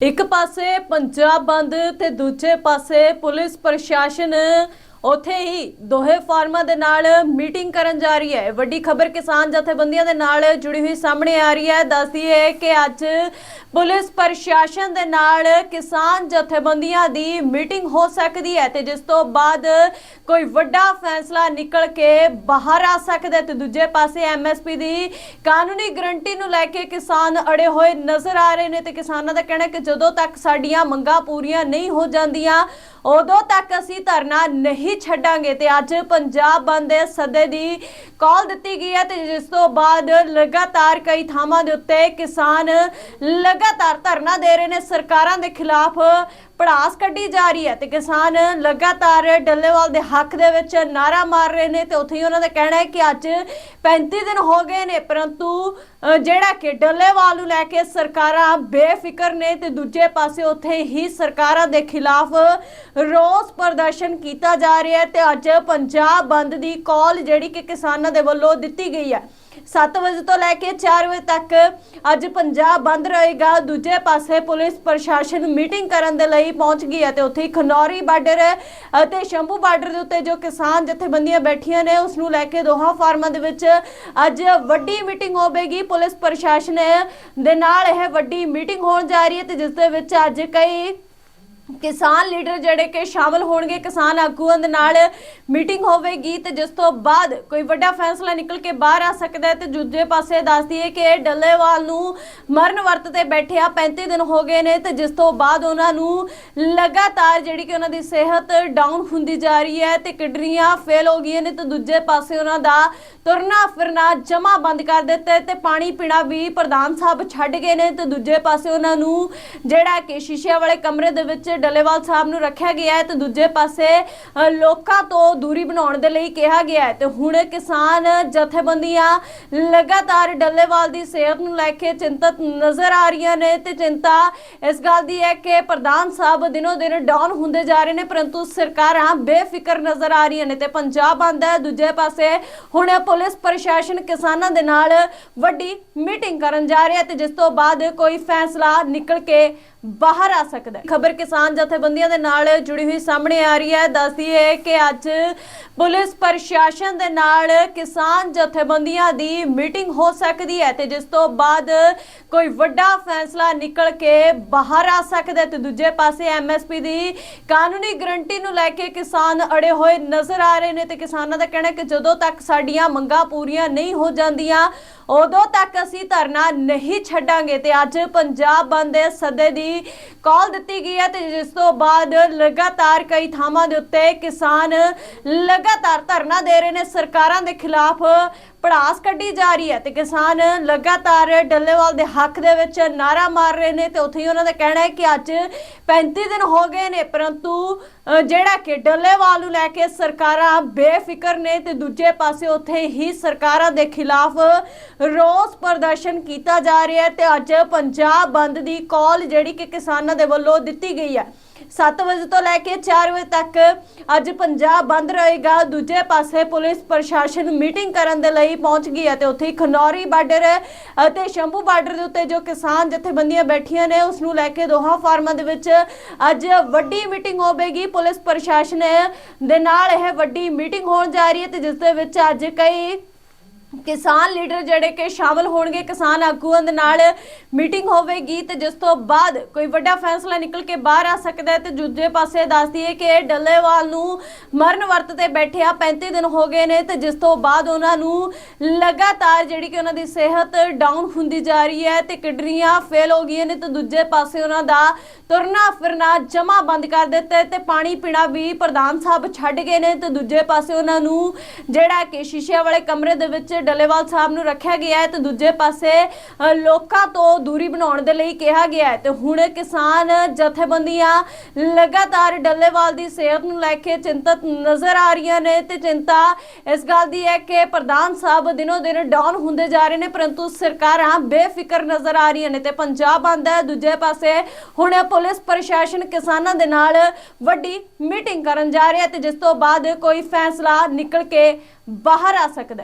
ਇੱਕ ਪਾਸੇ ਪੰਜਾਬ ਬੰਦ ਤੇ ਦੂਜੇ ਪਾਸੇ ਪੁਲਿਸ ਪ੍ਰਸ਼ਾਸਨ ਉੱਥੇ ਹੀ ਦੋਹੇ ਫਾਰਮਾਂ ਦੇ ਨਾਲ ਮੀਟਿੰਗ ਕਰਨ ਜਾ ਰਹੀ ਹੈ। ਵੱਡੀ ਖਬਰ ਕਿਸਾਨ ਜਥੇਬੰਦੀਆਂ ਦੇ ਨਾਲ ਜੁੜੀ ਹੋਈ ਸਾਹਮਣੇ ਆ ਰਹੀ ਹੈ। ਦੱਸਦੀ ਹੈ ਕਿ ਅੱਜ ਪੁਲਿਸ ਪ੍ਰਸ਼ਾਸਨ ਦੇ ਨਾਲ ਕਿਸਾਨ ਜਥੇਬੰਦੀਆਂ ਦੀ ਮੀਟਿੰਗ ਹੋ ਸਕਦੀ ਹੈ ਤੇ ਜਿਸ ਤੋਂ ਬਾਅਦ ਕੋਈ ਵੱਡਾ ਫੈਸਲਾ ਨਿਕਲ ਕੇ ਬਾਹਰ ਆ ਸਕਦਾ ਹੈ ਤੇ ਦੂਜੇ ਪਾਸੇ ਐਮਐਸਪੀ ਦੀ ਕਾਨੂੰਨੀ ਗਰੰਟੀ ਨੂੰ ਲੈ ਕੇ ਕਿਸਾਨ ਅੜੇ ਹੋਏ ਨਜ਼ਰ ਆ ਰਹੇ ਨੇ ਤੇ ਕਿਸਾਨਾਂ ਦਾ ਕਹਿਣਾ ਕਿ ਜਦੋਂ ਤੱਕ ਸਾਡੀਆਂ ਮੰਗਾਂ ਪੂਰੀਆਂ ਨਹੀਂ ਹੋ ਜਾਂਦੀਆਂ, ਉਦੋਂ ਤੱਕ ਅਸੀਂ ਧਰਨਾ ਨਹੀਂ ਛੱਡਾਂਗੇ ਤੇ ਅੱਜ ਪੰਜਾਬ ਬੰਦ ਦੇ ਸੱਦੇ ਦੀ ਕਾਲ ਦਿੱਤੀ ਗਈ ਹੈ ਤੇ ਜਿਸ ਤੋਂ ਬਾਅਦ ਲਗਾਤਾਰ ਕਈ ਥਾਵਾਂ ਦੇ ਉੱਤੇ ਕਿਸਾਨ ਲਗਾਤਾਰ ਧਰਨਾ ਦੇ ਰਹੇ ਨੇ, ਸਰਕਾਰਾਂ ਦੇ ਖਿਲਾਫ ਪੜਾਸ ਕੱਢੀ ਜਾ ਰਹੀ ਹੈ ਤੇ ਕਿਸਾਨ ਲਗਾਤਾਰ ਡੱਲੇਵਾਲ ਦੇ ਹੱਕ ਦੇ ਵਿੱਚ ਨਾਰਾ ਮਾਰ ਰਹੇ ਨੇ ਤੇ ਉੱਥੇ ਹੀ ਉਹਨਾਂ ਦਾ ਕਹਿਣਾ ਹੈ ਕਿ ਅੱਜ 35 ਦਿਨ ਹੋ ਗਏ ਨੇ, ਪਰੰਤੂ ਜਿਹੜਾ ਕਿ ਡੱਲੇਵਾਲ ਨੂੰ ਲੈ ਕੇ ਸਰਕਾਰਾਂ ਬੇਫਿਕਰ ਨੇ ਤੇ ਦੂਜੇ ਪਾਸੇ ਉੱਥੇ ਹੀ ਸਰਕਾਰਾਂ ਦੇ ਖਿਲਾਫ ਰੋਸ ਪ੍ਰਦਰਸ਼ਨ ਕੀਤਾ ਜਾ ਰਿਹਾ ਤੇ ਅੱਜ ਪੰਜਾਬ ਬੰਦ ਦੀ ਕਾਲ ਜਿਹੜੀ ਕਿ ਕਿਸਾਨਾਂ ਦੇ ਵੱਲੋਂ ਦਿੱਤੀ ਗਈ ਹੈ। 7 ਵਜੇ ਤੋਂ ਲੈ ਕੇ 4 ਵਜੇ ਤੱਕ ਅੱਜ ਪੰਜਾਬ ਬੰਦ ਰਹੇਗਾ। ਦੂਜੇ ਪਾਸੇ ਪੁਲਿਸ ਪ੍ਰਸ਼ਾਸਨ ਮੀਟਿੰਗ ਕਰਨ ਦੇ ਲਈ ਪਹੁੰਚ ਗਈ ਹੈ ਤੇ ਉੱਥੇ ਖਨੌਰੀ ਬਾਰਡਰ ਅਤੇ ਸ਼ੰਭੂ ਬਾਰਡਰ ਦੇ ਉੱਤੇ ਜੋ ਕਿਸਾਨ ਜਥੇਬੰਦੀਆਂ ਬੈਠੀਆਂ ਨੇ ਉਸ ਨੂੰ ਲੈ ਕੇ ਦੋਹਾਂ ਫਾਰਮਾਂ ਦੇ ਵਿੱਚ ਅੱਜ ਵੱਡੀ ਮੀਟਿੰਗ ਹੋਵੇਗੀ। ਪੁਲਿਸ ਪ੍ਰਸ਼ਾਸਨ ਦੇ ਨਾਲ ਇਹ ਵੱਡੀ ਮੀਟਿੰਗ ਹੋਣ ਜਾ ਰਹੀ ਹੈ ਤੇ ਜਿਸ ਦੇ ਵਿੱਚ ਅੱਜ ਕਈ ਕਿਸਾਨ ਲੀਡਰ ਜਿਹੜੇ ਕਿ ਸ਼ਾਮਲ ਹੋਣਗੇ ਕਿਸਾਨ ਆਗੂਆਂ ਦੇ ਨਾਲ ਮੀਟਿੰਗ ਹੋਵੇਗੀ ਤੇ ਜਿਸ ਤੋਂ ਬਾਅਦ ਕੋਈ ਵੱਡਾ ਫੈਸਲਾ ਨਿਕਲ ਕੇ ਬਾਹਰ ਆ ਸਕਦਾ ਹੈ ਤੇ ਦੂਜੇ ਪਾਸੇ ਦੱਸਦੀ ਹੈ ਕਿ ਡੱਲੇਵਾਲ ਨੂੰ ਮਰਨ ਵਰਤ ਤੇ ਬੈਠੇ ਆ 35 ਦਿਨ ਹੋ ਗਏ ਨੇ ਤੇ ਜਿਸ ਤੋਂ ਬਾਅਦ ਉਹਨਾਂ ਨੂੰ ਲਗਾਤਾਰ ਜਿਹੜੀ ਕਿ ਉਹਨਾਂ ਦੀ ਸਿਹਤ ਡਾਊਨ ਹੁੰਦੀ ਜਾ ਰਹੀ ਹੈ ਤੇ ਕਿਡਨੀਆਂ ਫੇਲ ਹੋ ਗਈਆਂ ਨੇ ਤੇ ਦੂਜੇ ਪਾਸੇ ਉਹਨਾਂ ਦਾ ਤੁਰਨਾ ਫਿਰਨਾ ਜਮਾ ਬੰਦ ਕਰ ਦਿੱਤਾ ਹੈ ਤੇ ਪਾਣੀ ਪੀਣਾ ਵੀ ਪ੍ਰਧਾਨ ਸਾਹਿਬ ਛੱਡ ਗਏ ਨੇ ਤੇ ਦੂਜੇ ਪਾਸੇ ਉਹਨਾਂ ਨੂੰ ਜਿਹੜਾ ਕਿ ਸ਼ੀਸ਼ੇ ਵਾਲੇ ਕਮਰੇ ਦੇ ਵਿੱਚ ਡੱਲੇਵਾਲ ਸਾਹਿਬ ਨੂੰ ਰੱਖਿਆ ਗਿਆ ਹੈ ਤੇ ਦੂਜੇ ਪਾਸੇ ਲੋਕਾਂ ਤੋਂ ਦੂਰੀ ਬਣਾਉਣ ਦੇ ਲਈ ਕਿਹਾ ਗਿਆ ਹੈ। ਤੇ ਹੁਣ ਕਿਸਾਨ ਜਥੇਬੰਦੀਆਂ ਲਗਾਤਾਰ ਡੱਲੇਵਾਲ ਦੀ ਸਿਹਤ ਨੂੰ ਲੈ ਕੇ ਚਿੰਤਤ ਨਜ਼ਰ ਆ ਰਹੀਆਂ ਨੇ ਤੇ ਚਿੰਤਾ ਇਸ ਗੱਲ ਦੀ ਹੈ ਕਿ ਪ੍ਰਧਾਨ ਸਾਹਿਬ ਦਿਨੋ ਦਿਨ ਡਾਊਨ ਹੁੰਦੇ ਜਾ ਰਹੇ ਨੇ, ਪਰੰਤੂ ਸਰਕਾਰਾਂ ਬੇਫਿਕਰ ਨਜ਼ਰ ਆ ਰਹੀਆਂ ਨੇ ਤੇ ਪੰਜਾਬ ਬੰਦ ਹੈ। ਦੂਜੇ ਪਾਸੇ ਹੁਣ ਪੁਲਿਸ ਪ੍ਰਸ਼ਾਸਨ ਕਿਸਾਨਾਂ ਦੇ ਨਾਲ ਵੱਡੀ ਮੀਟਿੰਗ ਕਰਨ ਜਾ ਰਿਹਾ ਤੇ ਜਿਸ ਤੋਂ ਬਾਅਦ ਕੋਈ ਫੈਸਲਾ ਨਿਕਲ ਕੇ ਬਾਹਰ ਆ ਸਕਦਾ ਹੈ। ਖਬਰ ਕਿਸਾਨ ਜਥੇਬੰਦੀਆਂ ਦੇ ਨਾਲ ਜੁੜੀ ਹੋਈ ਸਾਹਮਣੇ ਆ ਰਹੀ ਹੈ। ਦੱਸਦੀ ਹੈ ਕਿ ਅੱਜ ਪੁਲਿਸ ਪ੍ਰਸ਼ਾਸਨ ਦੇ ਨਾਲ ਕਿਸਾਨ ਜਥੇਬੰਦੀਆਂ ਦੀ ਮੀਟਿੰਗ ਹੋ ਸਕਦੀ ਹੈ ਤੇ ਜਿਸ ਤੋਂ ਬਾਅਦ ਕੋਈ ਵੱਡਾ ਫੈਸਲਾ ਨਿਕਲ ਕੇ ਬਾਹਰ ਆ ਸਕਦਾ ਤੇ ਦੂਜੇ ਪਾਸੇ ਐਮਐਸਪੀ ਦੀ ਕਾਨੂੰਨੀ ਗਰੰਟੀ ਨੂੰ ਲੈ ਕੇ ਕਿਸਾਨ ਅੜੇ ਹੋਏ ਨਜ਼ਰ ਆ ਰਹੇ ਨੇ ਤੇ ਕਿਸਾਨਾਂ ਦਾ ਕਹਿਣਾ ਹੈ ਕਿ ਜਦੋਂ ਤੱਕ ਸਾਡੀਆਂ ਮੰਗਾਂ ਪੂਰੀਆਂ ਨਹੀਂ ਹੋ ਜਾਂਦੀਆਂ ਉਦੋਂ ਤੱਕ ਅਸੀਂ ਧਰਨਾ ਨਹੀਂ ਛੱਡਾਂਗੇ ਤੇ ਅੱਜ ਪੰਜਾਬ ਬੰਦ ਦੇ ਸੱਦੇ ਦੀ ਕਾਲ ਦਿੱਤੀ ਗਈ ਹੈ ਤੇ ਜਿਸ ਤੋਂ ਬਾਅਦ ਲਗਾਤਾਰ ਕਈ ਥਾਵਾਂ ਦੇ ਉੱਤੇ ਕਿਸਾਨ ਲਗਾਤਾਰ ਧਰਨਾ ਦੇ ਰਹੇ ਨੇ, ਸਰਕਾਰਾਂ ਦੇ ਖਿਲਾਫ ਪੜਾਸ ਕੱਢੀ ਜਾ ਰਹੀ ਹੈ ਤੇ ਕਿਸਾਨ ਲਗਾਤਾਰ ਡੱਲੇਵਾਲ ਦੇ ਹੱਕ ਦੇ ਵਿੱਚ ਨਾਰਾ ਮਾਰ ਰਹੇ ਨੇ ਤੇ ਉੱਥੇ ਹੀ ਉਹਨਾਂ ਦਾ ਕਹਿਣਾ ਹੈ ਕਿ ਅੱਜ 35 ਦਿਨ ਹੋ ਗਏ ਨੇ, ਪਰੰਤੂ ਜਿਹੜਾ ਕਿ ਡੱਲੇਵਾਲ ਨੂੰ ਲੈ ਕੇ ਸਰਕਾਰਾਂ ਬੇਫਿਕਰ ਨੇ ਤੇ ਦੂਜੇ ਪਾਸੇ ਉੱਥੇ ਹੀ ਸਰਕਾਰਾਂ ਦੇ ਖਿਲਾਫ ਰੋਸ ਪ੍ਰਦਰਸ਼ਨ ਕੀਤਾ ਜਾ ਰਿਹਾ ਹੈ ਤੇ ਅੱਜ ਪੰਜਾਬ ਬੰਦ ਦੀ ਕਾਲ ਜਿਹੜੀ ਕਿ ਕਿਸਾਨਾਂ ਦੇ ਵੱਲੋਂ ਦਿੱਤੀ ਗਈ ਹੈ। 7 ਵਜੇ ਤੋਂ ਲੈ ਕੇ 4 ਵਜੇ ਤੱਕ ਅੱਜ ਪੰਜਾਬ ਬੰਦ ਰਹੇਗਾ, ਦੂਜੇ ਪਾਸੇ ਪੁਲਿਸ ਪ੍ਰਸ਼ਾਸਨ ਮੀਟਿੰਗ ਕਰਨ ਦੇ ਲਈ ਪਹੁੰਚ ਗਈ ਹੈ ਤੇ ਉੱਥੇ ਹੀ ਖਨੌਰੀ ਬਾਰਡਰ ਅਤੇ ਸ਼ੰਭੂ ਬਾਰਡਰ ਦੇ ਉੱਤੇ ਜੋ ਕਿਸਾਨ ਜਥੇਬੰਦੀਆਂ ਬੈਠੀਆਂ ਨੇ ਉਸ ਨੂੰ ਲੈ ਕੇ ਦੋਹਾਂ ਫਾਰਮਾਂ ਦੇ ਵਿੱਚ ਅੱਜ ਵੱਡੀ ਮੀਟਿੰਗ ਹੋਵੇਗੀ। ਪੁਲਿਸ ਪ੍ਰਸ਼ਾਸਨ ਦੇ ਨਾਲ ਇਹ ਵੱਡੀ ਮੀਟਿੰਗ ਹੋਣ ਜਾ ਰਹੀ ਹੈ ਤੇ ਜਿਸ ਦੇ ਵਿੱਚ ਅੱਜ ਕਈ ਕਿਸਾਨ ਲੀਡਰ ਜਿਹੜੇ ਕਿ ਸ਼ਾਮਲ ਹੋਣਗੇ ਕਿਸਾਨ ਆਗੂਆਂ ਦੇ ਨਾਲ ਮੀਟਿੰਗ ਹੋਵੇਗੀ ਤੇ ਜਿਸ ਤੋਂ ਬਾਅਦ ਕੋਈ ਵੱਡਾ ਫੈਸਲਾ ਨਿਕਲ ਕੇ ਬਾਹਰ ਆ ਸਕਦਾ ਹੈ ਤੇ ਦੂਜੇ ਪਾਸੇ ਦੱਸਦੀ ਹੈ ਕਿ ਡੱਲੇਵਾਲ ਨੂੰ ਮਰਨ ਵਰਤ ਤੇ ਬੈਠੇ ਆ 35 ਦਿਨ ਹੋ ਗਏ ਨੇ ਤੇ ਜਿਸ ਤੋਂ ਬਾਅਦ ਉਹਨਾਂ ਨੂੰ ਲਗਾਤਾਰ ਜਿਹੜੀ ਕਿ ਉਹਨਾਂ ਦੀ ਸਿਹਤ ਡਾਊਨ ਹੁੰਦੀ ਜਾ ਰਹੀ ਹੈ ਤੇ ਕਿਡਨੀਆਂ ਫੇਲ ਹੋ ਗਈਆਂ ਨੇ ਤੇ ਦੂਜੇ ਪਾਸੇ ਉਹਨਾਂ ਦਾ ਤੁਰਨਾ ਫਿਰਨਾ ਜਮਾ ਬੰਦ ਕਰ ਦਿੱਤਾ ਹੈ ਤੇ ਪਾਣੀ ਪੀਣਾ ਵੀ ਪ੍ਰਧਾਨ ਸਾਹਿਬ ਛੱਡ ਗਏ ਨੇ ਤੇ ਦੂਜੇ ਪਾਸੇ ਉਹਨਾਂ ਨੂੰ ਜਿਹੜਾ ਕਿ ਸ਼ੀਸ਼ੇ ਵਾਲੇ ਕਮਰੇ ਦੇ ਵਿੱਚ ਡੱਲੇਵਾਲ ਸਾਹਿਬ ਨੂੰ ਰੱਖਿਆ ਗਿਆ ਹੈ, ਤੇ ਦੂਜੇ ਪਾਸੇ ਲੋਕਾਂ ਤੋਂ ਦੂਰੀ ਬਣਾਉਣ ਦੇ ਲਈ ਕਿਹਾ ਗਿਆ ਹੈ। ਤੇ ਹੁਣ ਕਿਸਾਨ ਜਥੇਬੰਦੀਆਂ ਲਗਾਤਾਰ ਡੱਲੇਵਾਲ ਦੀ ਸਿਹਤ ਨੂੰ ਲੈ ਕੇ ਚਿੰਤਤ ਨਜ਼ਰ ਆ ਰਹੀਆਂ ਨੇ ਤੇ ਚਿੰਤਾ ਇਸ ਗੱਲ ਦੀ ਹੈ ਕਿ ਪ੍ਰਧਾਨ ਸਾਹਿਬ ਦਿਨੋ ਦਿਨ ਡਾਊਨ ਹੁੰਦੇ ਜਾ ਰਹੇ ਨੇ, ਪਰੰਤੂ ਸਰਕਾਰਾਂ ਬੇਫਿਕਰ ਨਜ਼ਰ ਆ ਰਹੀਆਂ ਨੇ ਤੇ ਪੰਜਾਬ ਬੰਦ ਹੈ। ਦੂਜੇ ਪਾਸੇ ਹੁਣ ਪੁਲਿਸ ਪ੍ਰਸ਼ਾਸਨ ਕਿਸਾਨਾਂ ਦੇ ਨਾਲ ਵੱਡੀ ਮੀਟਿੰਗ ਕਰਨ ਜਾ ਰਿਹਾ ਤੇ ਜਿਸ ਤੋਂ ਬਾਅਦ ਕੋਈ ਫੈਸਲਾ ਨਿਕਲ ਕੇ ਬਾਹਰ ਆ ਸਕਦਾ